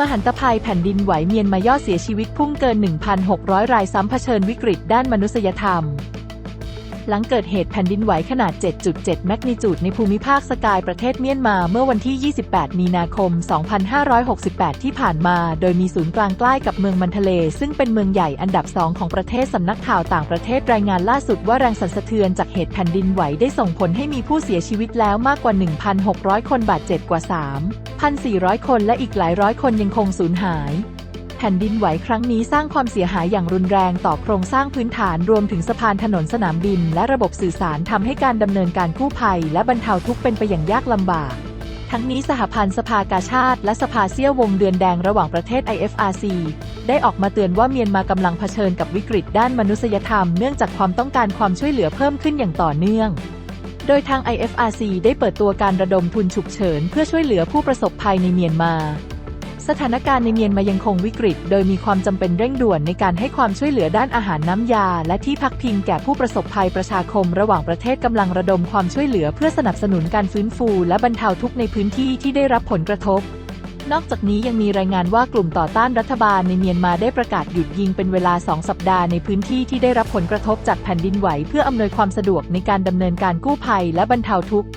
มหันตภัยแผ่นดินไหวเมียนมายอดเสียชีวิตพุ่งเกิน 1,600 รายซ้ำเผชิญวิกฤตด้านมนุษยธรรม หลังเกิดเหตุแผ่นดินไหวขนาด 7.7 แมกนิจูดในภูมิภาคสกายประเทศเมียนมาเมื่อวันที่ 28 มีนาคม 2568 ที่ผ่านมา โดยมีศูนย์กลางใกล้กับเมืองมันทะเล ซึ่งเป็นเมืองใหญ่อันดับสองของประเทศสำนักข่าวต่างประเทศรายงานล่าสุดว่าแรงสั่นสะเทือนจากเหตุแผ่นดินไหวได้ส่งผลให้มีผู้เสียชีวิตแล้วมากกว่า 1,600 คนบาดเจ็บกว่า 3,400 คนและอีกหลายร้อยคนยังคงสูญหาย แผ่นดินไหวครั้งนี้สร้างความเสียหายอย่างรุนแรงต่อโครงสร้างพื้นฐานรวมถึงสะพานถนนสนามบิน และระบบสื่อสารทำให้การดำเนินการกู้ภัย และบรรเทาทุกข์เป็นไปอย่างยากลำบาก ทั้งนี้สหพันธ์สภากาชาติ และสภาเซียววงเดือนแดงระหว่างประเทศ IFRC ได้ออกมาเตือนว่าเมียนมากำลังเผชิญกับวิกฤตด้านมนุษยธรรมเนื่องจากความต้องการความช่วยเหลือเพิ่มขึ้นอย่างต่อเนื่องโดยทาง IFRC ได้เปิดตัวการระดมทุนฉุกเฉิน เพื่อช่วยเหลือผู้ประสบภัยในเมียนมา สถานการณ์ในเมียนมายังคงวิกฤต โดยมีความจำเป็นเร่งด่วนในการให้ความช่วยเหลือด้านอาหารน้ำยา และที่พักพิงแก่ผู้ประสบภัยประชาคม ระหว่างประเทศกำลังระดมความช่วยเหลือเพื่อสนับสนุนการฟื้นฟู และบรรเทาทุกข์ในพื้นที่ที่ได้รับผลกระทบ นอกจากนี้ยังมีรายงานว่ากลุ่มต่อต้านรัฐบาลในเมียนมาได้ประกาศหยุดยิงเป็นเวลา 2 สัปดาห์ในพื้นที่ที่ได้รับผลกระทบจากแผ่นดินไหว เพื่ออำนวยความสะดวกในการดำเนินการกู้ภัย และบรรเทาทุกข์